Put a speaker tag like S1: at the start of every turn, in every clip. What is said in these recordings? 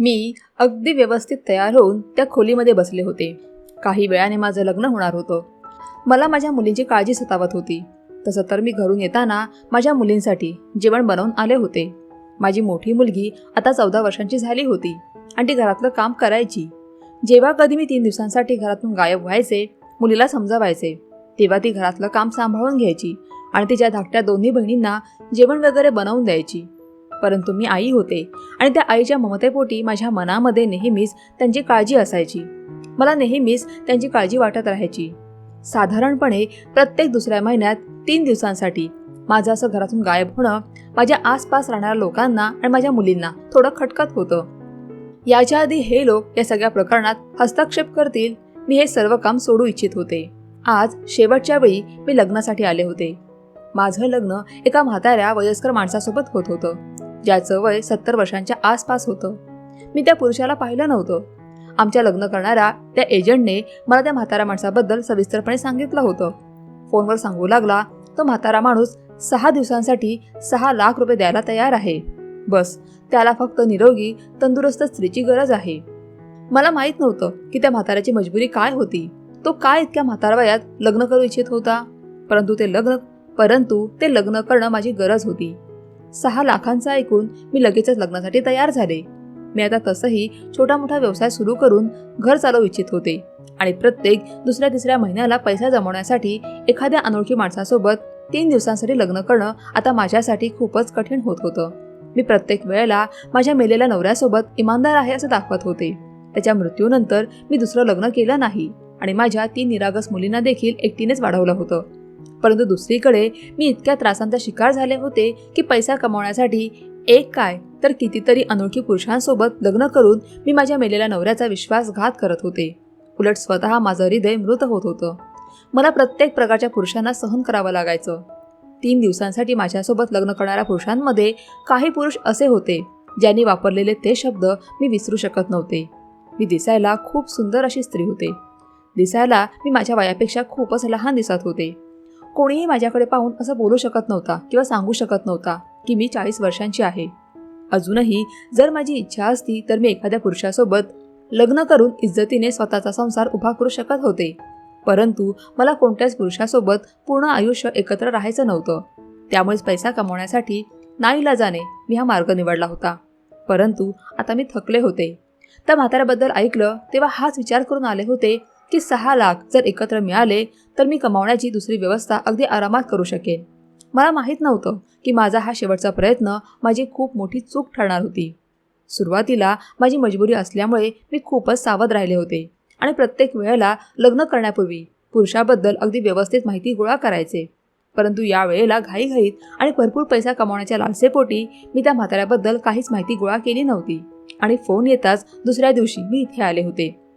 S1: मी अगदी व्यवस्थित तयार होऊन त्या खोलीमध्ये बसले होते. काही वेळाने माझं लग्न होणार होतं. मला माझ्या मुलींची काळजी सतावत होती. तसं तर मी घरून येताना माझ्या मुलींसाठी जेवण बनवून आले होते. माझी मोठी मुलगी आता चौदा वर्षांची झाली होती आणि ती घरातलं काम करायची. जेव्हा कधी मी तीन दिवसांसाठी घरातून गायब व्हायचे मुलीला समजावायचे तेव्हा ती घरातलं काम सांभाळून घ्यायची आणि तिच्या धाकट्या दोन्ही बहिणींना जेवण वगैरे बनवून द्यायची. परंतु मी आई होते आणि त्या आईच्या ममतेपोटी माझ्या मनामध्ये नेहमीच त्यांची काळजी असायची. मला नेहमीच त्यांची काळजी वाटत राहायची. साधारणपणे प्रत्येक दुसऱ्या महिन्यात तीन दिवसांसाठी माझं असं घरातून गायब होणं माझ्या आसपास राहणाऱ्या लोकांना आणि माझ्या मुलींना थोडं खटकत होतं. याच्या आधी हे लोक या सगळ्या प्रकरणात हस्तक्षेप करतील मी हे सर्व काम सोडू इच्छित होते. आज शेवटच्या वेळी मी लग्नासाठी आले होते. माझं लग्न एका म्हाताऱ्या वयस्कर माणसासोबत होत होतं. ज्याचं वय सत्तर वर्षांच्या आसपास होतं. मी त्या पुरुषाला पाहिलं नव्हतं. आमच्या लग्न करणाऱ्या त्या एजंटने मला त्या म्हातारा माणसाबद्दल सविस्तरपणे सांगितलं होतं. फोनवर सांगू लागला तो म्हातारा माणूस सहा दिवसांसाठी सहा लाख रुपये द्यायला तयार आहे. बस त्याला फक्त निरोगी तंदुरुस्त स्त्रीची गरज आहे. मला माहीत नव्हतं की त्या म्हाताऱ्याची मजबुरी काय होती. तो काय इतक्या म्हातारा वयात लग्न करू इच्छित होता? परंतु ते लग्न परंतु ते लग्न करणं माझी गरज होती. सहा लाखांचं ऐकून मी लगेचच लग्नासाठी तयार झाले. मी आता तसंही छोटा मोठा व्यवसाय सुरू करून घर चालवू इच्छित होते आणि प्रत्येक दुसऱ्या तिसऱ्या महिन्याला पैसा जमवण्यासाठी एखाद्या अनोळखी माणसासोबत तीन दिवसांसाठी लग्न करणं आता माझ्यासाठी खूपच कठीण होत होतं. मी प्रत्येक वेळेला माझ्या मेलेल्या नवऱ्यासोबत इमानदार आहे असं दाखवत होते. त्याच्या मृत्यूनंतर मी दुसरं लग्न केलं नाही आणि माझ्या तीन निरागस मुलींना देखील एकटीनेच वाढवलं होतं. परंतु दुसरीकडे मी इतक्या त्रासांचा शिकार झाले होते की पैसा कमावण्यासाठी एक काय तर कितीतरी अनोळखी पुरुषांसोबत लग्न करून मी माझ्या मेलेल्या नवऱ्याचा विश्वासघात करत होते. उलट स्वतः माझं हृदय मृत होत होतं. मला प्रत्येक प्रकारच्या पुरुषांना सहन करावं लागायचं. तीन दिवसांसाठी माझ्यासोबत लग्न करणाऱ्या पुरुषांमध्ये काही पुरुष असे होते ज्यांनी वापरलेले ते शब्द मी विसरू शकत नव्हते. मी दिसायला खूप सुंदर अशी स्त्री होते. दिसायला मी माझ्या वयापेक्षा खूपच लहान दिसत होते. कोणीही माझ्याकडे पाहून असं बोलू शकत नव्हता किंवा सांगू शकत नव्हता की मी चाळीस वर्षांची आहे. अजूनही जर माझी इच्छा असती तर मी एखाद्या पुरुषासोबत लग्न करून इज्जतीने स्वतःचा संसार उभा करू शकत होते. परंतु मला कोणत्याच पुरुषासोबत पूर्ण आयुष्य एकत्र राहायचं नव्हतं. त्यामुळेच पैसा कमवण्यासाठी नाईलाजाने मी हा मार्ग निवडला होता. परंतु आता मी थकले होते. त्या म्हाताऱ्याबद्दल ऐकलं तेव्हा हाच विचार करून आले होते की सहा लाख जर एकत्र मिळाले तर मी कमावण्याची दुसरी व्यवस्था अगदी आरामात करू शकेन. मला माहीत नव्हतं की माझा हा शेवटचा प्रयत्न माझी खूप मोठी चूक ठरणार होती. सुरुवातीला माझी मजबुरी असल्यामुळे मी खूपच सावध राहिले होते आणि प्रत्येक वेळेला लग्न करण्यापूर्वी पुरुषाबद्दल अगदी व्यवस्थित माहिती गोळा करायचे. परंतु या वेळेला घाईघाईत आणि भरपूर पैसा कमावण्याच्या लालसेपोटी मी त्या म्हाताऱ्याबद्दल काहीच माहिती गोळा केली नव्हती आणि फोन येताच दुसऱ्या दिवशी मी इथे आले होते.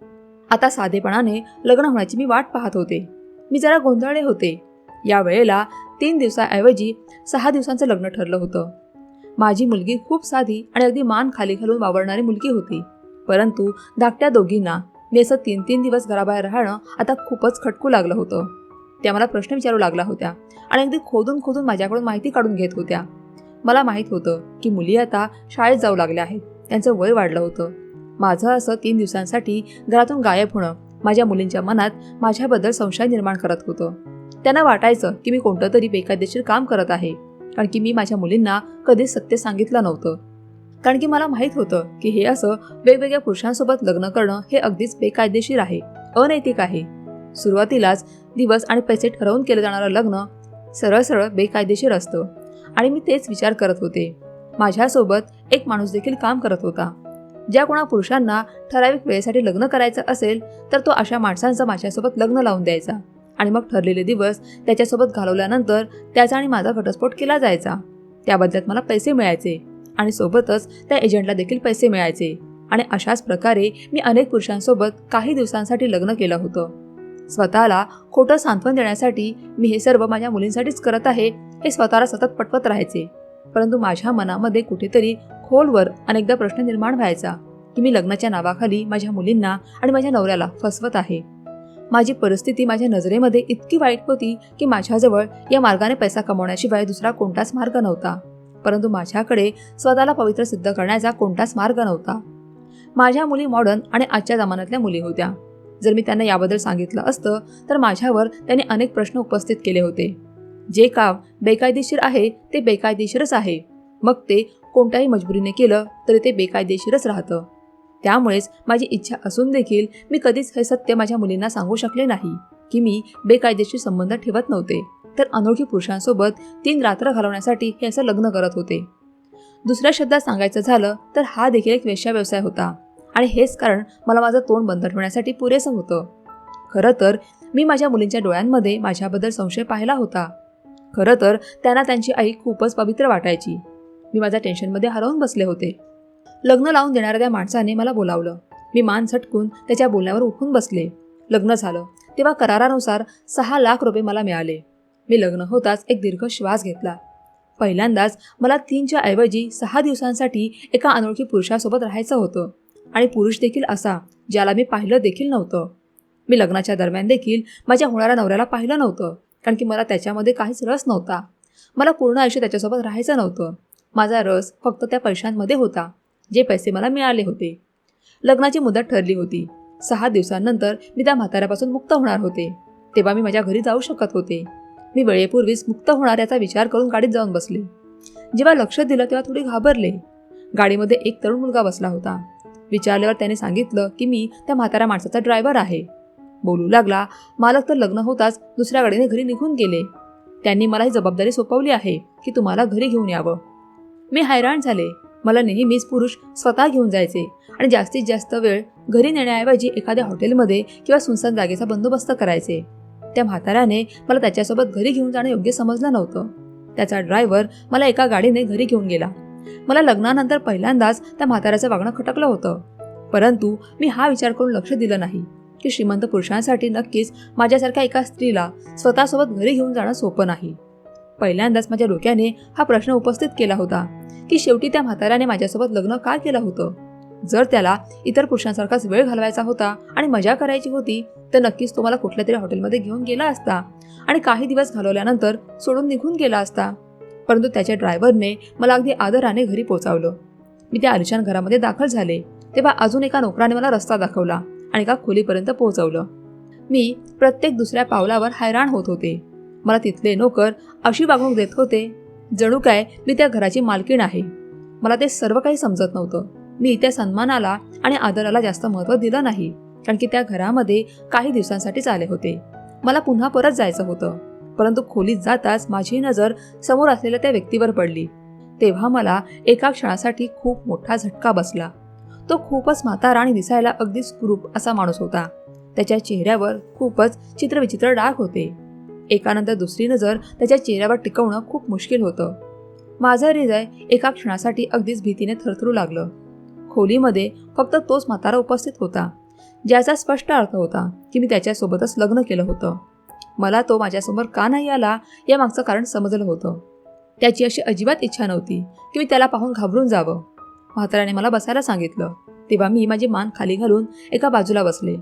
S1: आता साधेपणाने लग्न होण्याची मी वाट पाहत होते. मी जरा गोंधळले होते. या वेळेला तीन दिवसाऐवजी सहा दिवसांचं लग्न ठरलं होतं. माझी मुलगी खूप साधी आणि अगदी मान खाली घालून वावरणारी मुलगी होती. परंतु धाकट्या दोघींना मी असं तीन तीन दिवस घराबाहेर राहणं आता खूपच खटकू लागलं होतं. त्या मला प्रश्न विचारू लागला होत्या आणि अगदी खोदून खोदून माझ्याकडून माहिती काढून घेत होत्या. मला माहीत होतं की मुली आता शाळेत जाऊ लागल्या आहेत. त्यांचं वय वाढलं होतं. माझं असं तीन दिवसांसाठी घरातून गायब होणं माझ्या मुलींच्या मनात माझ्याबद्दल संशय निर्माण करत होतं. त्यांना वाटायचं की मी कोणतं तरी बेकायदेशीर काम करत आहे कारण की मी माझ्या मुलींना कधीच सत्य सांगितलं नव्हतं. कारण की मला माहीत होतं की हे असं वेगवेगळ्या पुरुषांसोबत लग्न करणं हे अगदीच बेकायदेशीर आहे अनैतिक आहे. सुरुवातीलाच दिवस आणि पैसे ठरवून केलं जाणारं लग्न सरळ सरळ बेकायदेशीर असतं आणि मी तेच विचार करत होते. माझ्यासोबत एक माणूस देखील काम करत होता. ज्या कोणा पुरुषांना ठराविक वेळेसाठी लग्न करायचं असेल तर तो अशा माणसांचं माझ्यासोबत लग्न लावून द्यायचा. आणि मग ठरलेले दिवस त्याच्यासोबत घालवल्यानंतर त्याचा आणि माझा घटस्फोट केला जायचा. त्या बदल्यात मला पैसे मिळायचे आणि सोबतच त्या एजंटला देखील पैसे मिळायचे. आणि अशाच प्रकारे मी अनेक पुरुषांसोबत काही दिवसांसाठी लग्न केलं होतं. स्वतःला खोटं सांत्वन देण्यासाठी मी हे सर्व माझ्या मुलींसाठीच करत आहे हे स्वतःला सतत पटवत राहायचे. परंतु माझ्या मनामध्ये कुठेतरी खोलवर अनेकदा प्रश्न निर्माण व्हायचा. की मी लग्नाच्या नावाखाली माझ्या मुलींना आणि माझ्या नवऱ्याला फसवत आहे. माझी परिस्थिती माझ्या नजरेमध्ये इतकी वाईट होती की माझ्याजवळ या मार्गाने पैसा कमवण्याशिवाय दुसरा कोणताच मार्ग नव्हता. परंतु माझ्याकडे स्वतःला पवित्र सिद्ध करण्याचा कोणताच मार्ग नव्हता. माझ्या मुली मॉडर्न आणि आजच्या जमान्यातल्या मुली होत्या. जर मी त्यांना याबद्दल सांगितलं असतं तर माझ्यावर त्यांनी अनेक प्रश्न उपस्थित केले होते. जे काम बेकायदेशीर आहे ते बेकायदेशीरच आहे. मग ते कोणत्याही मजबुरीने केलं तरी ते बेकायदेशीरच राहतं. त्यामुळेच माझी इच्छा असून देखील मी कधीच हे सत्य माझ्या मुलींना सांगू शकले नाही की मी बेकायदेशीर संबंध ठेवत नव्हते. तर अनोळखी पुरुषांसोबत तीन रात्र घालवण्यासाठी हे असं लग्न करत होते. दुसऱ्या शब्दात सांगायचं झालं तर हा देखील एक वेश्या व्यवसाय होता आणि हेच कारण मला माझं तोंड बंद ठेवण्यासाठी पुरेसं होतं. खरं तर मी माझ्या मुलींच्या डोळ्यांमध्ये माझ्याबद्दल संशय पाहिला होता. खरं तर त्यांना त्यांची आई खूपच पवित्र वाटायची. मी माझ्या टेन्शनमध्ये हरवून बसले होते. लग्न लावून देणाऱ्या त्या माणसाने मला बोलावलं. मी मान झटकून त्याच्या बोलण्यावर उठून बसले. लग्न झालं. तेव्हा करारानुसार सहा लाख रुपये मला मिळाले. मी लग्न होताच एक दीर्घ श्वास घेतला. पहिल्यांदाच मला तीनच्या ऐवजी सहा दिवसांसाठी एका अनोळखी पुरुषासोबत राहायचं होतं. आणि पुरुष देखील असा ज्याला मी पाहिलं देखील नव्हतं. मी लग्नाच्या दरम्यान देखील माझ्या होणाऱ्या नवऱ्याला पाहिलं नव्हतं कारण की मला त्याच्यामध्ये काहीच रस नव्हता. मला पूर्ण आयुष्य त्याच्यासोबत राहायचं नव्हतं. माझा रस फक्त त्या पैशांमध्ये होता जे पैसे मला मिळाले होते. लग्नाची मुदत ठरली होती. सहा दिवसांनंतर मी त्या म्हाताऱ्यापासून मुक्त होणार होते. तेव्हा मी माझ्या घरी जाऊ शकत होते. मी वेळेपूर्वीच मुक्त होणाऱ्याचा विचार करून गाडीत जाऊन बसले. जेव्हा लक्ष दिलं तेव्हा थोडी घाबरले. गाडीमध्ये एक तरुण मुलगा बसला होता. विचारल्यावर त्याने सांगितलं की मी त्या म्हाताऱ्या माणसाचा ड्रायव्हर आहे. बोलू लागला मालक तर लग्न होताच दुसऱ्या गाडीने घरी निघून गेले. त्यांनी मला ही जबाबदारी सोपवली आहे की तुम्हाला घरी घेऊन यावं. मी हैराण झाले. मला नेहमीच पुरुष स्वतः घेऊन जायचे आणि जास्तीत जास्त वेळ घरी नेण्याऐवजी एखाद्या हॉटेलमध्ये किंवा सुनसान जागेचा बंदोबस्त करायचे. त्या म्हाताऱ्याने मला त्याच्यासोबत घरी घेऊन जाणं योग्य समजलं नव्हतं. त्याचा ड्रायव्हर मला एका गाडीने घरी घेऊन गेला. मला लग्नानंतर पहिल्यांदाच त्या म्हाताऱ्याचं वागणं खटकलं होतं. परंतु मी हा विचार करून लक्ष दिलं नाही की श्रीमंत पुरुषांसाठी नक्कीच माझ्यासारख्या एका स्त्रीला स्वतःसोबत घरी घेऊन जाणं सोपं नाही. पहिल्यांदाच माझ्या डोक्याने हा प्रश्न उपस्थित केला होता की शेवटी त्या म्हाताऱ्याने माझ्यासोबत लग्न का केलं होतं? जर त्याला इतर पुरुषांसारखाच वेळ घालवायचा होता आणि मजा करायची होती तर नक्कीच तो मला कुठल्या तरी हॉटेलमध्ये घेऊन गेला असता आणि काही दिवस घालवल्यानंतर सोडून निघून गेला असता. परंतु त्याच्या ड्रायव्हरने मला अगदी आदराने घरी पोहोचवलं मी त्या आलिशान घरामध्ये दाखल झाले तेव्हा अजून एका नोकराने मला रस्ता दाखवला आणि एका खोलीपर्यंत पोहोचवलं. मी प्रत्येक दुसऱ्या पावलावर हैराण होत होते. मला तिथले नोकर अशी वागणूक देत होते. जणू काय मी त्या घराची मालकीण आहे. मला ते सर्व काही समजत नव्हतं. मी त्या सन्मानाला आणि आदराला जास्त महत्त्व दिलं नाही कारण की त्या घरामध्ये काही दिवसांसाठीच आले होते. मला पुन्हा परत जायचं होतं. परंतु खोलीत जाताच माझी नजर समोर असलेल्या त्या व्यक्तीवर पडली. तेव्हा मला एका क्षणासाठी खूप मोठा झटका बसला. तो खूपच म्हातारा आणि दिसायला अगदीच कुरूप असा माणूस होता. त्याच्या चेहऱ्यावर खूपच चित्रविचित्र डाग होते. एकानंतर दुसरी नजर त्याच्या चेहऱ्यावर टिकवणं खूप मुश्किल होतं. माझं हृदय एका क्षणासाठी अगदीच भीतीने थरथरू लागलं. खोलीमध्ये फक्त तोच म्हातारा उपस्थित होता ज्याचा स्पष्ट अर्थ होता की मी त्याच्यासोबतच लग्न केलं होतं. मला तो माझ्यासमोर का नाही आला या मागचं कारण समजलं होतं. त्याची अशी अजिबात इच्छा नव्हती की मी त्याला पाहून घाबरून जावं. म्हाताऱ्याने मला बसायला सांगितलं तेव्हा मी माझी मान खाली घालून एका बाजूला बसले.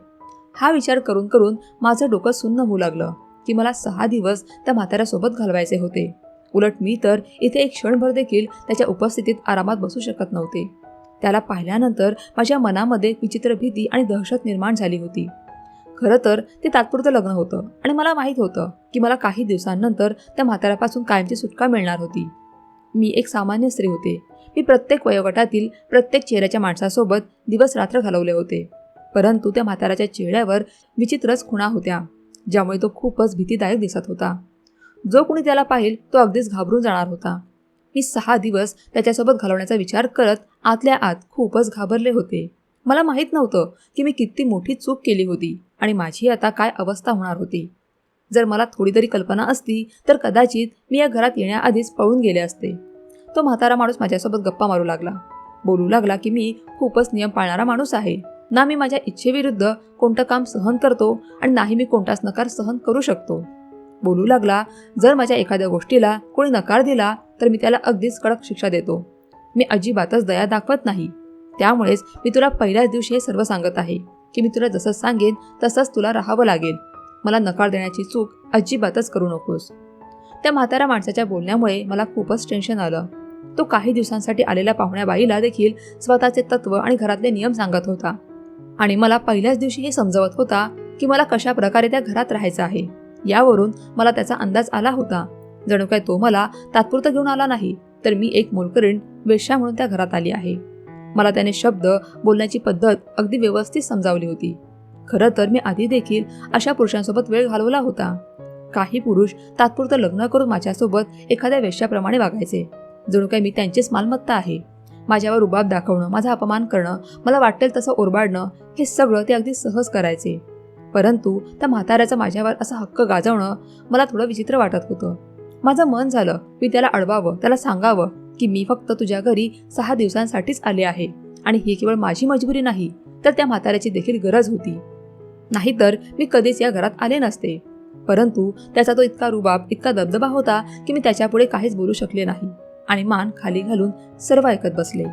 S1: हा विचार करून करून माझं डोकं सुन्न होऊ लागलं. की मला सहा दिवस त्या म्हाताऱ्यासोबत घालवायचे होते. उलट मी तर इथे एक क्षणभर देखील त्याच्या उपस्थितीत आरामात बसू शकत नव्हते. त्याला पाहिल्यानंतर माझ्या मनामध्ये विचित्र भीती आणि दहशत निर्माण झाली होती. खरं तर ते तात्पुरतं लग्न होतं आणि मला माहीत होतं की मला काही दिवसांनंतर त्या म्हाताऱ्यापासून कायमची सुटका मिळणार होती. मी एक सामान्य स्त्री होते. मी प्रत्येक वयोगटातील प्रत्येक चेहऱ्याच्या माणसासोबत दिवस रात्र घालवले होते. परंतु त्या म्हाताऱ्याच्या चेहऱ्यावर विचित्रच खुणा होत्या. ज्यामुळे तो खूपच भीतीदायक दिसत होता. जो कोणी त्याला पाहिल तो अगदीच घाबरून जाणार होता. मी सहा दिवस त्याच्यासोबत घालवण्याचा विचार करत आतल्या आत खूपच घाबरले होते. मला माहीत नव्हतं की मी किती मोठी चूक केली होती आणि माझी आता काय अवस्था होणार होती. जर मला थोडी तरी कल्पना असती तर कदाचित मी या घरात येण्याआधीच पळून गेले असते. तो म्हातारा माणूस माझ्यासोबत गप्पा मारू लागला. बोलू लागला की मी खूपच नियम पाळणारा माणूस आहे. ना मी माझ्या इच्छेविरुद्ध कोणतं काम सहन करतो आणि नाही मी कोणताच नकार सहन करू शकतो. बोलू लागला जर माझ्या एखाद्या गोष्टीला कोणी नकार दिला तर मी त्याला अगदीच कडक शिक्षा देतो. मी अजिबातच दया दाखवत नाही. त्यामुळेच मी तुला पहिल्याच दिवशी हे सर्व सांगत आहे की मी तुला जसं सांगेन तसंच तुला राहावं लागेल. मला नकार देण्याची चूक अजिबातच करू नकोस. त्या म्हाताऱ्या माणसाच्या बोलण्यामुळे मला खूपच टेन्शन आलं. तो काही दिवसांसाठी आलेल्या पाहुण्याबाईला देखील स्वतःचे तत्व आणि घरातले नियम सांगत होता. आणि मला पहिल्याच दिवशी हे समजवत होता की मला कशा प्रकारे त्या घरात राहायचं आहे. यावरून मला त्याचा अंदाज आला होता. जणू काय तो मला तात्पुरता घेऊन आला नाही तर मी एक मोलकरीण वेश्या म्हणून त्या घरात आली आहे. मला त्याने शब्द बोलण्याची पद्धत अगदी व्यवस्थित समजावली होती. खरं तर मी आधी देखील अशा पुरुषांसोबत वेळ घालवला होता. काही पुरुष तात्पुरतं लग्न करून माझ्यासोबत एखाद्या वेश्याप्रमाणे वागायचे. जणू काय मी त्यांचीच मालमत्ता आहे. माझ्यावर रुबाब दाखवणं माझा अपमान करणं मला वाटेल तसं ओरबाडणं हे सगळं ते अगदी सहज करायचे. परंतु त्या म्हाताऱ्याचा माझ्यावर असा हक्क गाजवणं मला थोडं विचित्र वाटत होतं. माझं मन झालं मी त्याला अडवावं त्याला सांगावं की मी फक्त तुझ्या घरी सहा दिवसांसाठीच आले आहे आणि ही केवळ माझी मजबुरी नाही तर त्या म्हाताऱ्याची देखील गरज होती. नाहीतर मी कधीच या घरात आले नसते. परंतु त्याचा तो इतका रुबाब इतका दबदबा होता की मी त्याच्यापुढे काहीच बोलू शकले नाही. आणि मान खाली घालून सर्व ऐकत बसले.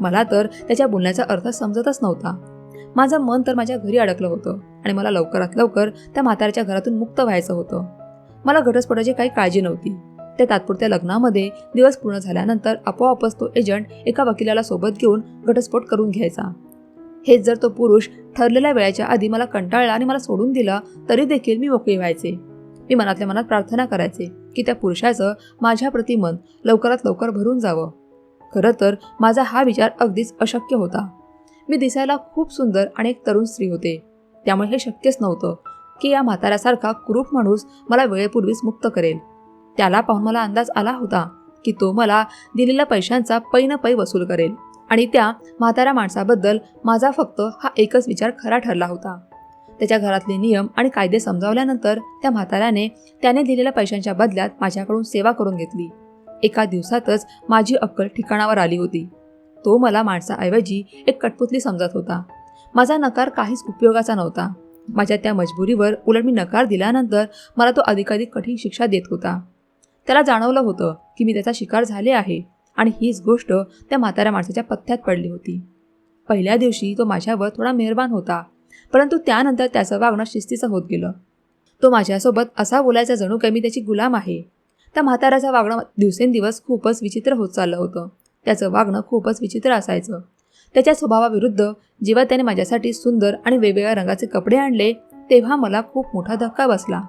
S1: मला तर त्याच्या बोलण्याचा अर्थ समजतच नव्हता. माझं मन तर माझ्या घरी अडकलं होतं आणि मला लवकरात लवकर त्या म्हाताऱ्याच्या घरातून मुक्त व्हायचं होतं. मला घटस्फोटाची काही काळजी नव्हती. त्या तात्पुरत्या लग्नामध्ये दिवस पूर्ण झाल्यानंतर आपोआपच तो एजंट एका वकिलाला सोबत घेऊन घटस्फोट करून घ्यायचा. हेच जर तो पुरुष ठरलेल्या वेळेच्या आधी मला कंटाळला आणि मला सोडून दिला तरी देखील मी मोकळी व्हायचे. मी मनातल्या मनात प्रार्थना करायचे की त्या पुरुषाचं माझ्याप्रती मन लवकरात लवकर भरून जावं. खरं तर माझा हा विचार अगदीच अशक्य होता. मी दिसायला खूप सुंदर आणि एक तरुण स्त्री होते. त्यामुळे हे शक्यच नव्हतं की या म्हाताऱ्यासारखा कुरूप माणूस मला वेळेपूर्वीच मुक्त करेल. त्याला पाहून मला अंदाज आला होता की तो मला दिलेल्या पैशांचा पै न पै वसूल करेल आणि त्या म्हाताऱ्या माणसाबद्दल माझा फक्त हा एकच विचार खरा ठरला होता. त्याच्या घरातले नियम आणि कायदे समजावल्यानंतर त्या म्हाताऱ्याने त्याने दिलेल्या पैशांच्या बदल्यात माझ्याकडून सेवा करून घेतली. एका दिवसातच माझी अक्कल ठिकाणावर आली होती. तो मला माणसाऐवजी एक कठपुतली समजत होता. माझा नकार काहीच उपयोगाचा नव्हता. माझ्या त्या मजबुरीवर उलट मी नकार दिल्यानंतर मला तो अधिकाधिक कठीण शिक्षा देत होता. त्याला जाणवलं होतं की मी त्याचा शिकार झाले आहे आणि हीच गोष्ट त्या म्हाताऱ्या माणसाच्या पथ्यात पडली होती. पहिल्या दिवशी तो माझ्यावर थोडा मेहरबान होता. परंतु त्यानंतर त्याचं वागणं शिस्तीचं होत गेलं. तो माझ्यासोबत असा बोलायचा जणू काही मी त्याची गुलाम आहे. त्या म्हाताऱ्याचं वागणं दिवसेंदिवस खूपच विचित्र होत चाललं होतं. त्याचं वागणं खूपच विचित्र असायचं. त्याच्या स्वभावाविरुद्ध जेव्हा त्याने माझ्यासाठी सुंदर आणि वेगवेगळ्या रंगाचे कपडे आणले तेव्हा मला खूप मोठा धक्का बसला.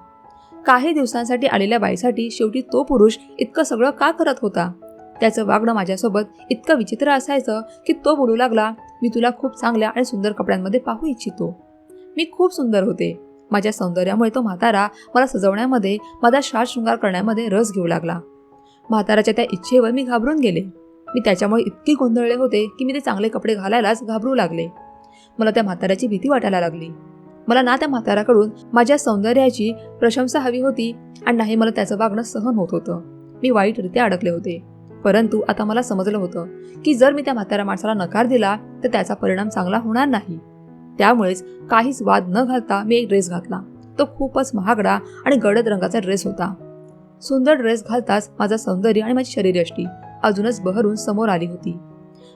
S1: काही दिवसांसाठी आलेल्या बाईसाठी शेवटी तो पुरुष इतकं सगळं का करत होता? त्याचं वागणं माझ्यासोबत इतकं विचित्र असायचं की तो बोलू लागला मी तुला खूप चांगल्या आणि सुंदर कपड्यांमध्ये पाहू इच्छितो. मी खूप सुंदर होते. माझ्या सौंदर्यामुळे तो म्हातारा मला सजवण्यामध्ये माझा शाळ शृंगार करण्यामध्ये रस घेऊ लागला. म्हाताराच्या त्या इच्छेवर मी घाबरून गेले. मी त्याच्यामुळे इतकी गोंधळले होते की मी ते चांगले कपडे घालायलाच घाबरू लागले. मला त्या म्हाताऱ्याची भीती वाटायला लागली. मला ना त्या म्हाताराकडून माझ्या सौंदर्याची प्रशंसा हवी होती आणि नाही मला त्याचं वागणं सहन होत होतं. मी वाईटरित्या अडकले होते. परंतु आता मला समजलं होतं की जर मी त्या म्हाताऱ्या माणसाला नकार दिला तर त्याचा परिणाम चांगला होणार नाही. त्यामुळेच काहीच वाद न घालता मी एक ड्रेस घातला. तो खूपच महागडा आणि गडद रंगाचा ड्रेस होता. सुंदर ड्रेस घालताच माझं सौंदर्य आणि माझी शरीरयष्टी अजूनच बहरून समोर आली होती.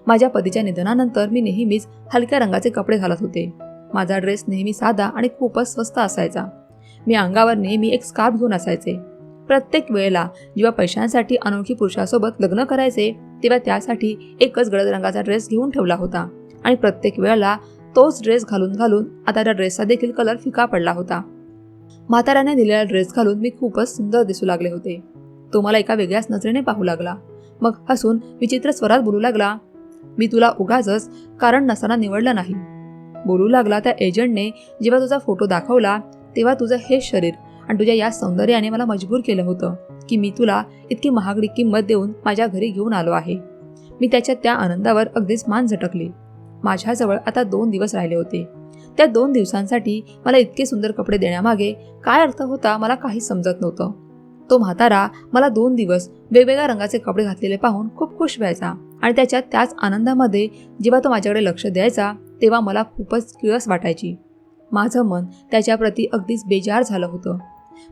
S1: माझ्या पतीच्या निधनानंतर मी नेहमीच हलक्या रंगाचे कपडे घालत होते. माझा ड्रेस नेहमी साधा आणि खूपच स्वस्त असायचा. मी अंगावर नेहमी एक स्कार्फ घेऊन असायचे. प्रत्येक वेळेला जेव्हा पैशांसाठी अनोळखी पुरुषासोबत लग्न करायचे तेव्हा त्यासाठी एकच गडद रंगाचा ड्रेस घेऊन ठेवला होता. आणि प्रत्येक वेळेला तोच ड्रेस घालून घालून आता त्या ड्रेसचा देखील कलर फिका पडला होता. म्हाताऱ्याने दिलेला ड्रेस घालून मी खूपच सुंदर दिसू लागले होते. तो मला एका वेगळ्याच नजरेने पाहू लागला. मग हसून विचित्र स्वरात बोलू लागला मी तुला उगाचच कारण नसताना निवडलं नाही. बोलू लागला त्या एजंटने जेव्हा तुझा फोटो दाखवला तेव्हा तुझं हे शरीर आणि तुझ्या या सौंदर्याने मला मजबूर केलं होतं की मी तुला इतकी महागडी किंमत देऊन माझ्या घरी घेऊन आलो आहे. मी त्याच्या त्या आनंदावर अगदीच मान झटकले. माझ्याजवळ आता दोन दिवस राहिले होते. त्या दोन दिवसांसाठी मला इतके सुंदर कपडे देण्यामागे काय अर्थ होता मला काही समजत नव्हतं. तो म्हातारा मला दोन दिवस वेगवेगळ्या रंगाचे कपडे घातलेले पाहून खूप खुश व्हायचा आणि त्याच्या त्याच आनंदामध्ये जेव्हा तो माझ्याकडे लक्ष द्यायचा तेव्हा मला खूपच किळस वाटायची. माझं मन त्याच्याप्रती अगदीच बेजार झालं होतं.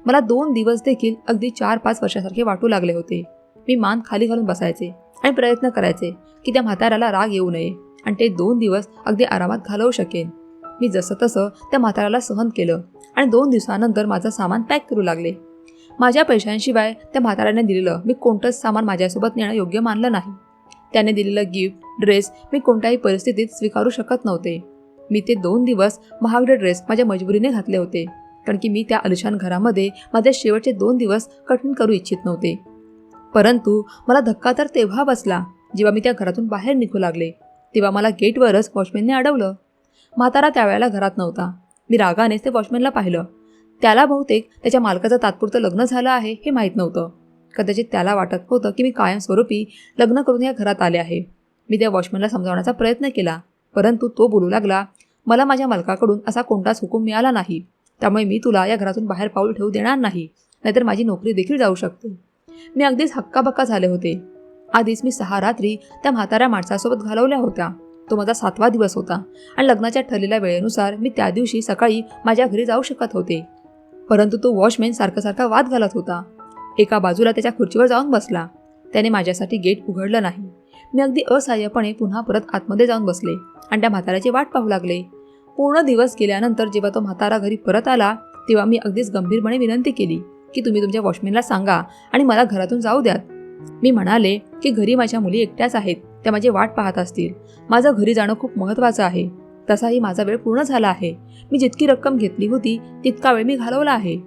S1: मला दोन दिवस देखील अगदी चार पाच वर्षासारखे वाटू लागले होते. मी मान खाली घालून बसायचे आणि प्रयत्न करायचे की त्या म्हाताऱ्याला राग येऊ नये आणि ते दोन दिवस अगदी आरामात घालवू शकेन. मी जसं तसं त्या म्हाताऱ्याला सहन केलं आणि दोन दिवसानंतर माझं सामान पॅक करू लागले. माझ्या पैशांशिवाय त्या म्हाताऱ्याने दिलेलं मी कोणतंच सामान माझ्यासोबत नेणं योग्य मानलं नाही. त्याने दिलेलं गिफ्ट ड्रेस मी कोणत्याही परिस्थितीत स्वीकारू शकत नव्हते. मी ते दोन दिवस महागडे ड्रेस माझ्या मजबुरीने घातले होते. कारण की मी त्या अलिशान घरामध्ये माझे शेवटचे दोन दिवस कठीण करू इच्छित नव्हते. परंतु मला धक्का तर तेव्हा बसला जेव्हा मी त्या घरातून बाहेर निघू लागले तेव्हा मला गेटवरच वॉचमॅनने अडवलं. म्हातारा त्यावेळेला घरात नव्हता. मी रागानेच ते वॉचमॅनला पाहिलं. त्याला बहुतेक त्याच्या मालकाचं तात्पुरतं लग्न झालं आहे हे माहीत नव्हतं. कदाचित त्याला वाटत होतं की मी कायमस्वरूपी लग्न करून या घरात आले आहे. मी त्या वॉचमॅनला समजावण्याचा प्रयत्न केला परंतु तो बोलू लागला मला माझ्या मालकाकडून असा कोणताच हुकूम मिळाला नाही. त्यामुळे मी तुला या घरातून बाहेर पाऊल ठेवू देणार नाही. नाहीतर माझी नोकरी देखील जाऊ शकते. मी अगदीच हक्काबक्का झाले होते. आधीच मी सहा रात्री त्या म्हाताऱ्या माणसासोबत घालवल्या होत्या. तो माझा सातवा दिवस होता आणि लग्नाच्या ठरलेल्या वेळेनुसार मी त्या दिवशी सकाळी माझ्या घरी जाऊ शकत होते. परंतु तो वॉचमॅन सारखा सारखा वाद घालत होता. एका बाजूला त्याच्या खुर्चीवर जाऊन बसला. त्याने माझ्यासाठी गेट उघडलं नाही. मी अगदी असहाय्यपणे पुन्हा परत आतमध्ये जाऊन बसले आणि त्या म्हाताऱ्याची वाट पाहू लागले. पूर्ण दिवस गेल्यानंतर जेव्हा तो म्हातारा घरी परत आला तेव्हा मी अगदीच गंभीरपणे विनंती केली की तुम्ही तुमच्या वॉचमॅनला सांगा आणि मला घरातून जाऊ द्यात. मी म्हणाले की घरी माझ्या मुली एकट्याच आहेत त्या माझी वाट पाहत असतील. माझं घरी जाणं खूप महत्त्वाचं आहे. तसाही माझा वेळ पूर्ण झाला आहे. मी जितकी रक्कम घेतली होती तितका वेळ मी घालवला आहे.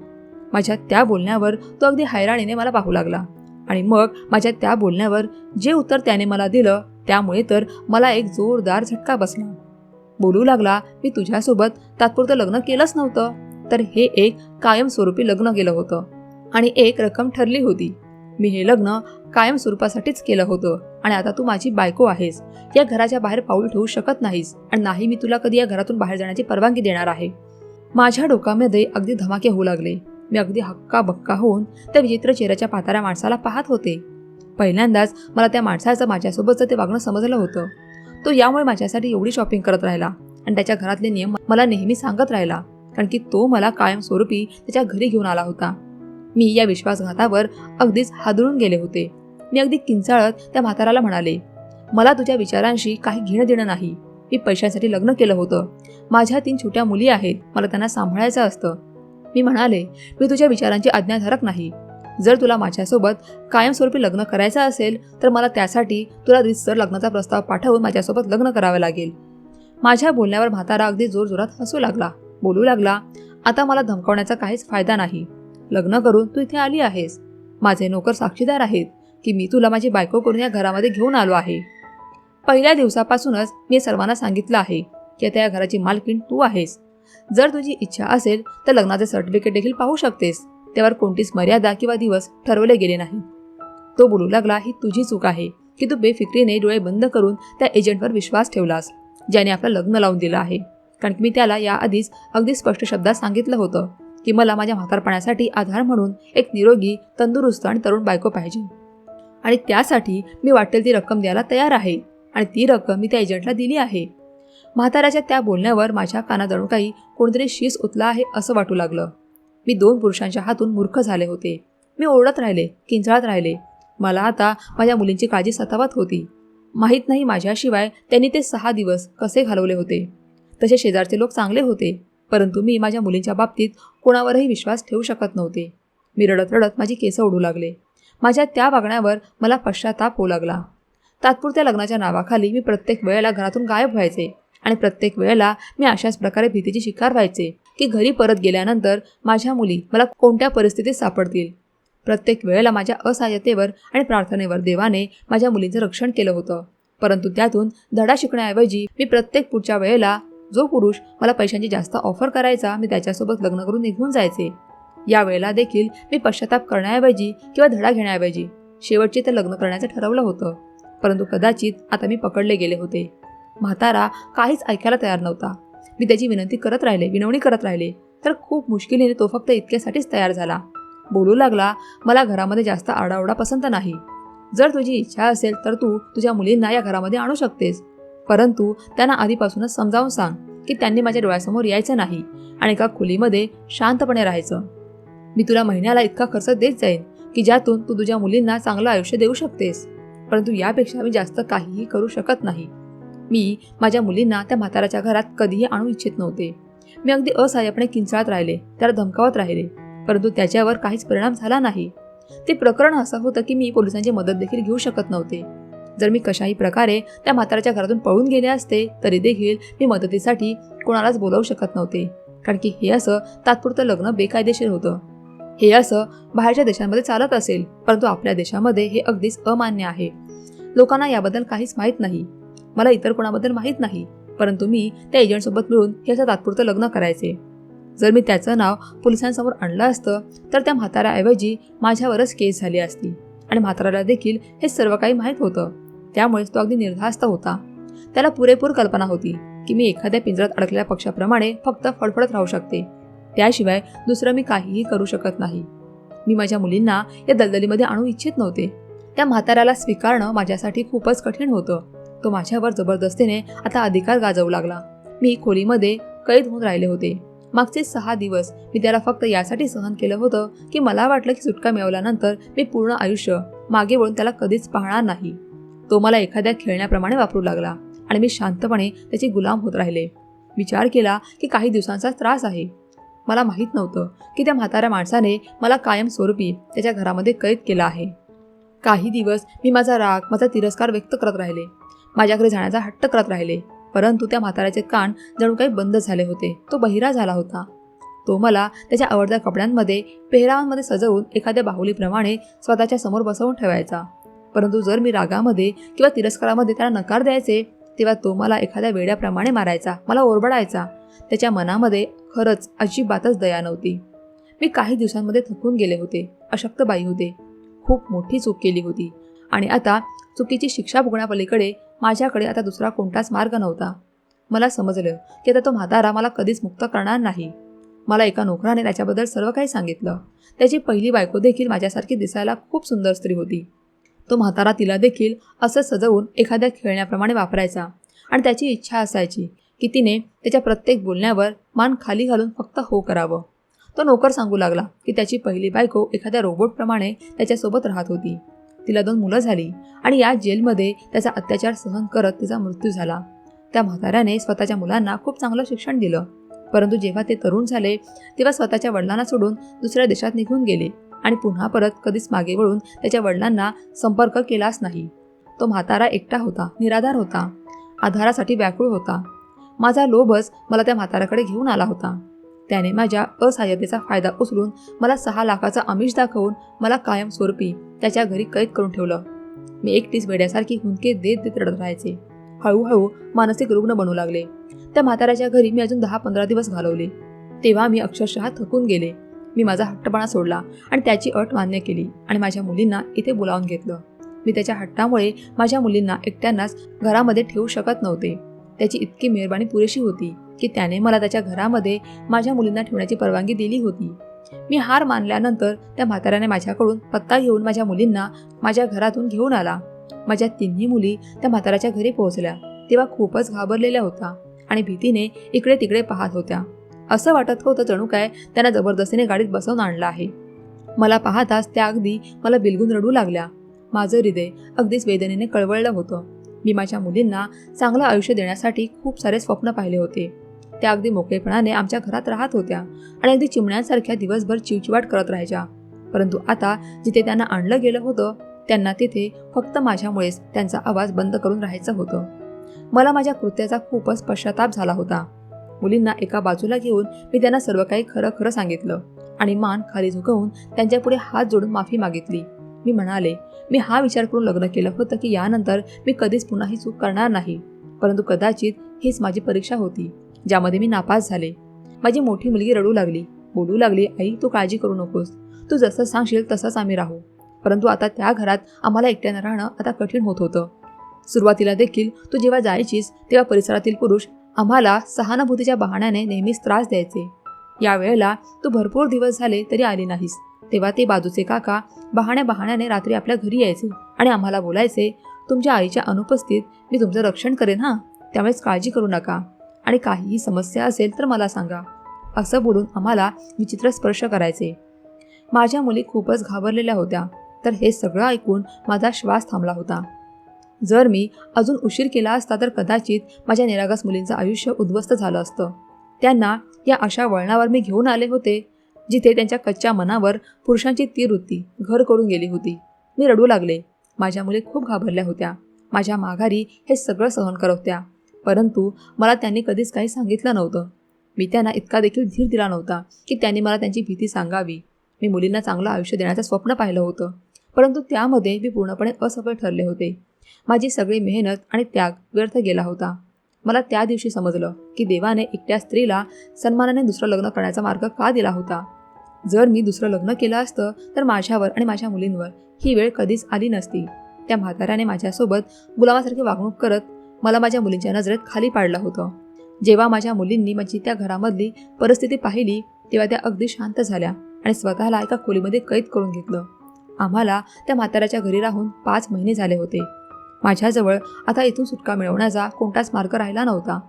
S1: माझ्या त्या बोलण्यावर तो अगदी हैराणीने मला पाहू लागला. आणि मग माझ्या त्या बोलण्यावर जे उत्तर त्याने मला दिलं त्यामुळे तर मला एक जोरदार झटका बसला. बोलू लागला मी तुझ्यासोबत तात्पुरतं लग्न केलंच नव्हतं. तर हे एक कायमस्वरूपी लग्न केलं होतं. आणि एक रक्कम ठरली होती. मी हे लग्न कायम स्वरूपासाठीच केलं होतं आणि आता तू माझी बायको आहेस. या घराच्या बाहेर पाऊल ठेवू शकत नाहीस आणि नाही मी तुला कधी या घरातून बाहेर जाण्याची परवानगी देणार आहे. माझ्या डोक्यामध्ये अगदी धमाके होऊ लागले. मी अगदी हक्का बक्का होऊन त्या विचित्र चेहऱ्याच्या पाताऱ्या माणसाला पाहत होते. पहिल्यांदाच मला त्या माणसाचं माझ्यासोबतचं ते वागणं समजलं होतं. तो यामुळे माझ्यासाठी एवढी शॉपिंग करत राहिला. आणि त्याच्या घरातले नियम मला नेहमी सांगत राहिला. कारण की तो मला कायमस्वरूपी त्याच्या घरी घेऊन आला होता. मी या विश्वासघातावर अगदीच हादळून गेले होते. मी अगदी किंचाळत त्या म्हाताराला म्हणाले मला तुझ्या विचारांशी काही घेणं देणं नाही. मी पैशांसाठी लग्न केलं होतं. माझ्या तीन छोट्या मुली आहेत. मला त्यांना सांभाळायचं असतं. मी म्हणाले मी तुझ्या विचारांची आज्ञाधारक नाही. जर तुला माझ्यासोबत कायमस्वरूपी लग्न करायचं असेल तर मला त्यासाठी तुला रितसर लग्नाचा प्रस्ताव पाठवून माझ्यासोबत लग्न करावं लागेल. माझ्या बोलण्यावर म्हातारा अगदी जोरजोरात हसू लागला. बोलू लागला आता मला धमकावण्याचा काहीच फायदा नाही. लग्न करून तू इथे आली आहेस. माझे नोकर साक्षीदार आहेत की मी तुला माझी बायको करून या घरामध्ये घेऊन आलो आहे. पहिल्या दिवसापासूनच मी सर्वांना सांगितलं आहे की आता या घराची मालकीण तू आहेस. जर तुझी इच्छा असेल तर लग्नाचे सर्टिफिकेट देखील पाहू शकतेस. त्यावर कोणतीच मर्यादा किंवा दिवस ठरवले गेले नाही तो बोलू लागला ही तुझी चूक आहे की तू बेफिक्रीने डोळे बंद करून त्या एजंटवर विश्वास ठेवलास ज्याने आपलं लग्न लावून दिलं आहे? कारण की मी त्याला याआधीच अगदी स्पष्ट शब्दात सांगितलं होतं की मला माझ्या म्हातारपणासाठी आधार म्हणून एक निरोगी तंदुरुस्त आणि तरुण बायको पाहिजे. आणि त्यासाठी मी वाटेल ती रक्कम द्यायला तयार आहे आणि ती रक्कम मी त्या एजंटला दिली आहे. म्हाताऱ्याच्या त्या बोलण्यावर माझ्या कानाजणू काही कोणतरी शीस उतला आहे असं वाटू लागलं. मी दोन पुरुषांच्या हातून मूर्ख झाले होते. मी ओरडत राहिले किंचाळत राहिले. मला आता माझ्या मुलींची काळजी सतावत होती. माहीत नाही माझ्याशिवाय त्यांनी ते सहा दिवस कसे घालवले होते. तसे शेजारचे लोक चांगले होते परंतु मी माझ्या मुलींच्या बाबतीत कोणावरही विश्वास ठेवू शकत नव्हते. मी रडत रडत माझी केसं ओढू लागले. माझ्या त्या वागण्यावर मला पश्चाताप होऊ लागला. तात्पुरत्या लग्नाच्या नावाखाली मी प्रत्येक वेळेला घरातून गायब व्हायचे आणि प्रत्येक वेळेला मी अशाच प्रकारे भीतीची शिकार व्हायचे. की घरी परत गेल्यानंतर माझ्या मुली मला कोणत्या परिस्थितीत सापडतील? प्रत्येक वेळेला माझ्या असहाय्यतेवर आणि प्रार्थनेवर देवाने माझ्या मुलींचं रक्षण केलं होतं. परंतु त्यातून धडा शिकण्याऐवजी मी प्रत्येक पुढच्या वेळेला जो पुरुष मला पैशांची जास्त ऑफर करायचा मी त्याच्यासोबत लग्न करून निघून जायचे. या वेळेला देखील मी पश्चाताप करण्याऐवजी किंवा धडा घेण्याऐवजी शेवटचे ते लग्न करण्याचं ठरवलं होतं. परंतु कदाचित आता मी पकडले गेले होते. म्हातारा काहीच ऐकायला तयार नव्हता. मी त्याची विनंती करत राहिले विनवणी करत राहिले. तर खूप मुश्किलीने तो फक्त इतक्यासाठीच तयार झाला. बोलू लागला मला घरामध्ये जास्त आडाओडा पसंत नाही. जर तुझी इच्छा असेल तर तू तुझ्या मुलींना या घरामध्ये आणू शकतेस. परंतु त्यांना आधीपासूनच समजावून सांग की त्यांनी माझ्या डोळ्यासमोर यायचं नाही आणि एका खोलीमध्ये शांतपणे राहायचं. मी तुला महिन्याला इतका खर्च देत जाईन की ज्यातून तू तुझ्या मुलींना चांगलं आयुष्य देऊ शकतेस. परंतु यापेक्षा मी जास्त काहीही करू शकत नाही. मी माझ्या मुलींना त्या म्हाताराच्या घरात कधीही आणू इच्छित नव्हते. मी अगदी असहाय्यपणे किंचाळत राहिले त्याला धमकावत राहिले परंतु त्याच्यावर काहीच परिणाम झाला नाही. ते प्रकरण असं होतं की मी पोलिसांची मदत देखील घेऊ शकत नव्हते. जर मी कशाही प्रकारे त्या म्हाताराच्या घरातून पळून गेले असते तरी देखील मी मदतीसाठी कोणालाच बोलावू शकत नव्हते कारण की हे असं तात्पुरतं लग्न बेकायदेशीर होतं. हे असं बाहेरच्या देशांमध्ये चालत असेल परंतु आपल्या देशामध्ये हे अगदीच अमान्य आहे. लोकांना याबद्दल काहीच माहीत नाही. मला इतर कोणाबद्दल माहीत नाही परंतु मी त्या एजंटसोबत मिळून हे असं तात्पुरतं लग्न करायचे. जर मी त्याचं नाव पोलिसांसमोर आणलं असतं तर त्या म्हाताऱ्याऐवजी माझ्यावरच केस झाली असती. आणि म्हाताऱ्याला देखील हे सर्व काही माहीत होतं. त्यामुळेच तो अगदी निर्धास्त होता. त्याला पुरेपूर कल्पना होती की मी एखाद्या पिंजरात अडकलेल्या पक्षाप्रमाणे फक्त फडफडत राहू शकते. त्याशिवाय दुसरं मी काहीही करू शकत नाही. मी माझ्या मुलींना या दलदलीमध्ये आणू इच्छित नव्हते. त्या म्हाताऱ्याला स्वीकारणं माझ्यासाठी खूपच कठीण होतं. तो माझ्यावर जबरदस्तीने आता अधिकार गाजवू लागला. मी खोलीमध्ये कैद होऊन राहिले होते. मागचे सहा दिवस मी त्याला फक्त यासाठी सहन केलं होतं की मला वाटलं की सुटका मिळवल्यानंतर मी पूर्ण आयुष्य मागे वळून त्याला कधीच पाहणार नाही. तो मला एखाद्या खेळण्याप्रमाणे वापरू लागला आणि मी शांतपणे त्याचे गुलाम होत राहिले. विचार केला की काही दिवसांचा त्रास आहे. मला माहीत नव्हतं की त्या म्हाताऱ्या माणसाने मला कायमस्वरूपी त्याच्या घरामध्ये कैद केला आहे. काही दिवस मी माझा राग माझा तिरस्कार व्यक्त करत राहिले. माझ्याकडे जाण्याचा हट्ट करत राहिले. परंतु त्या म्हाताऱ्याचे कान जणू काही बंद झाले होते. तो बहिरा झाला होता. तो मला त्याच्या आवडत्या कपड्यांमध्ये पेहरावांमध्ये सजवून एखाद्या बाहुलीप्रमाणे स्वतःच्या समोर बसवून ठेवायचा. परंतु जर मी रागामध्ये किंवा तिरस्कारामध्ये त्याला नकार द्यायचे तेव्हा तो मला एखाद्या वेड्याप्रमाणे मारायचा मला ओरबडायचा. त्याच्या मनामध्ये खरंच अजिबातच दया नव्हती. मी काही दिवसांमध्ये थकून गेले होते. अशक्त बाई होते. खूप मोठी चूक केली होती. आणि आता चुकीची शिक्षा भोगण्यापलीकडे माझ्याकडे आता दुसरा कोणताच मार्ग नव्हता. मला समजलं की आता तो म्हातारा मला कधीच मुक्त करणार नाही. मला एका नोकराने त्याच्याबद्दल सर्व काही सांगितलं. त्याची पहिली बायको देखील माझ्यासारखी दिसायला खूप सुंदर स्त्री होती. तो म्हातारा तिला देखील असं सजवून एखाद्या खेळण्याप्रमाणे वापरायचा आणि त्याची इच्छा असायची की तिने त्याच्या प्रत्येक बोलण्यावर मान खाली घालून फक्त हो करावं. तो नोकर सांगू लागला की त्याची पहिली बायको एखाद्या रोबोटप्रमाणे त्याच्यासोबत राहत होती. तिला दोन मुलं झाली आणि या जेलमध्ये त्याचा अत्याचार सहन करत तिचा मृत्यू झाला. त्या म्हाताऱ्याने स्वतःच्या मुलांना खूप चांगलं शिक्षण दिलं. परंतु जेव्हा ते तरुण झाले तेव्हा स्वतःच्या वडिलांना सोडून दुसऱ्या देशात निघून गेले आणि पुन्हा परत कधीच मागे वळून त्याच्या वडिलांना संपर्क केलाच नाही. तो म्हातारा एकटा होता निराधार होता. आधारासाठी व्याकुळ होता. माझा लोभच मला त्या म्हाताऱ्याकडे घेऊन आला होता. त्याने माझ्या असहाय्यतेचा फायदा उचलून मला सहा लाखाचा आमिष दाखवून मला कायमस्वरूपी त्याच्या घरी कैद करून ठेवलं. मी एकटीच वेड्यासारखी हुंदके देत देत रडत राहायचे. हळूहळू मानसिक रुग्ण बनू लागले. त्या म्हाताऱ्याच्या घरी मी अजून दहा पंधरा दिवस घालवले. तेव्हा मी अक्षरशः थकून गेले. मी माझा हट्टपणा सोडला आणि त्याची अट मान्य केली आणि माझ्या मुलींना इथे बोलावून घेतलं. मी त्याच्या हट्टामुळे माझ्या मुलींना एकट्यांनाच घरामध्ये ठेवू शकत नव्हते. त्याची इतकी मेहरबानी पुरेशी होती की त्याने मला त्याच्या घरामध्ये माझ्या मुलींना ठेवण्याची परवानगी दिली होती. मी हार मानल्यानंतर त्या म्हाताऱ्याने माझ्याकडून पत्ता घेऊन माझ्या मुलींना माझ्या घरातून घेऊन आला. माझ्या तिन्ही मुली त्या म्हाताऱ्याच्या घरी पोहोचल्या. तेव्हा खूपच घाबरलेल्या होत्या आणि भीतीने इकडे तिकडे पाहत होत्या. असं वाटत होतं जणू काय त्यांना जबरदस्तीने गाडीत बसवून आणलं आहे. मला पाहताच त्या अगदी मला बिलगून रडू लागल्या. माझं हृदय अगदीच वेदनेने कळवळलं होतं. मी माझ्या मुलींना चांगलं आयुष्य देण्यासाठी खूप सारे स्वप्न पाहिले होते. त्या अगदी मोकळेपणाने आमच्या घरात राहत होत्या आणि अगदी चिमण्यांसारख्या दिवसभर चिवचिवाट करत राहायच्या. परंतु आता जिथे त्यांना आणलं गेलं होतं त्यांना तिथे फक्त माझ्यामुळेच त्यांचा आवाज बंद करून राहायचं होतं. मला माझ्या कृत्याचा खूपच पश्चाताप झाला होता. मुलींना एका बाजूला घेऊन मी त्यांना सर्व काही खरं खरं सांगितलं आणि मान खाली झुकवून त्यांच्यापुढे हात जोडून माफी मागितली. मी म्हणाले मी हा विचार करून लग्न केलं होतं की यानंतर मी कधीच पुन्हा ही चूक करणार नाही. परंतु कदाचित हीच माझी परीक्षा होती. ज्यामध्ये मी नापास झाले. माझी मोठी मुलगी रडू लागली. बोलू लागली आई तू काळजी करू नकोस. तू जसं सांगशील तसंच आम्ही राहू. परंतु आता त्या घरात आम्हाला एकट्यानं राहणं आता कठीण होत होतं. सुरुवातीला देखील तू जेव्हा जायचीस तेव्हा परिसरातील पुरुष आम्हाला सहानुभूतीच्या बहाण्याने नेहमीच त्रास द्यायचे. यावेळेला तू भरपूर दिवस झाले तरी आली नाहीस. तेव्हा ते बाजूचे काका बहाण्या बहाण्याने रात्री आपल्या घरी यायचे आणि आम्हाला बोलायचे तुमच्या आईच्या अनुपस्थित मी तुमचं रक्षण करेन हां? त्यामुळेच काळजी करू नका. आणि काहीही समस्या असेल तर मला सांगा. असं बोलून आम्हाला विचित्र स्पर्श करायचे. माझ्या मुली खूपच घाबरलेल्या होत्या. तर हे सगळं ऐकून माझा श्वास थांबला होता. जर मी अजून उशीर केला असता तर कदाचित माझ्या निरागस मुलींचं आयुष्य उद्ध्वस्त झालं असतं. त्यांना या अशा वळणावर मी घेऊन आले होते जिथे त्यांच्या कच्च्या मनावर पुरुषांची ती वृत्ती घर करून गेली होती. मी रडू लागले. माझ्या मुली खूप घाबरल्या होत्या. माझ्या माघारी हे सगळं सहन करत होत्या. परंतु मला त्यांनी कधीच काही सांगितलं नव्हतं. मी त्यांना इतका देखील धीर दिला नव्हता की त्यांनी मला त्यांची भीती सांगावी. मी मुलींना चांगलं आयुष्य देण्याचं स्वप्न पाहिलं होतं. परंतु त्यामध्ये मी पूर्णपणे असफल ठरले होते. माझी सगळी मेहनत आणि त्याग व्यर्थ गेला होता. मला त्या दिवशी समजलं की देवाने एकट्या स्त्रीला सन्मानाने दुसरं लग्न करण्याचा मार्ग का दिला होता? जर मी दुसरं लग्न केलं असतं तर माझ्यावर आणि माझ्या मुलींवर ही वेळ कधीच आली नसती. त्या म्हाताऱ्याने माझ्यासोबत गुलामासारखी वागणूक करत मला माझ्या मुलींच्या नजरेत खाली पाडलं होतं. जेव्हा माझ्या मुलींनी माझी त्या घरामधली परिस्थिती पाहिली तेव्हा त्या अगदी शांत झाल्या आणि स्वतःला एका खोलीमध्ये कैद करून घेतलं. आम्हाला त्या म्हाताऱ्याच्या घरी राहून पाच महिने झाले होते. माझ्याजवळ आता इथून सुटका मिळवण्याचा कोणताच मार्ग राहिला नव्हता.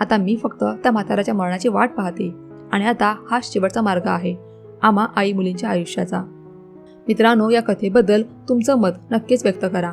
S1: आता मी फक्त त्या म्हाताऱ्याच्या मरणाची वाट पाहते आणि आता हा शेवटचा मार्ग आहे आम्हा आई मुलींच्या आयुष्याचा. मित्रांनो या कथेबद्दल तुमचं मत नक्कीच व्यक्त करा.